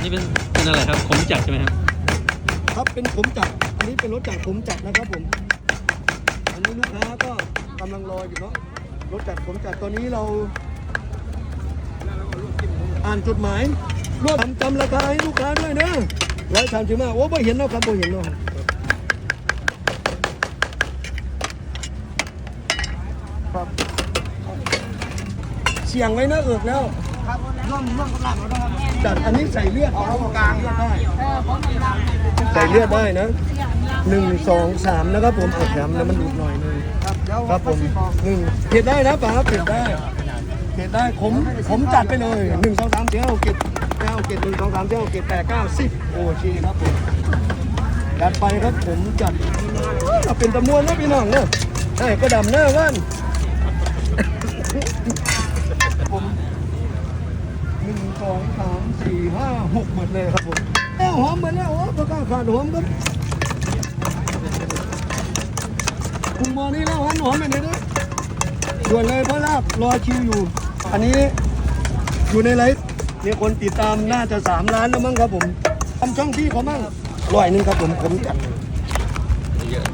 อันนี้เป็นเป็นอะไรครับขมจัดใช่ไหมครับครับเป็นผมจัดอันนี้เป็นรถจัดผมจัดนะครับผม อันนี้ลูกค้าก็กำลังรออยู่เนาะรถจัดผมจัดตอนนี้เราอ่านจดหมายรวบจำราคาให้ลูกค้าด้วยนะร้อยสามสิบห้าโอ้ไม่เห็นเนาะครับไม่เห็นเนาะครับเสียงไว้นะเอิกแล้ว ร่องร่องกำลังแล้วนะครับจัดอันนี้ใส่เลือดเอากลางเลือดได้ใส่เลือดได้นะหนึ่งสองสามนะครับผมเอาแถมแล้วมันดูดหน่อยหนึงครับผมหนึ่งเผ็ดได้นะป๋าเผ็ดได้เผ็ดได้ผมผมจัดไปเลยหนึ่งสองสามเจ้าเก็บเก้าเก็บหนึ่งสองสามเจ้าเก็บแปดเก้าสิบโอเคครับผมจัดไปครับผมจัดเอาเป็นตะมวนนะพี่น้องเนอะให้ก็ดำหน้าว่านผม นึ่งสองสามสี่ห้าหกหมดเลยครับผมแอ้วหอมหมดแล้วโอ้ประกาศขาดหอมครับคุมมอนี่แล้วหันหอมไปไหนด้วยด่วนเลยเพราะลาบรอคิวอยู่ อันนี้อยู่ในไลฟ์มีคนติดตามน่าจะสามล้านแล้วมั้งครับผมทำช่องพี่เขามั่งร้อยหนึ่งครับผมผมจัดเยอะ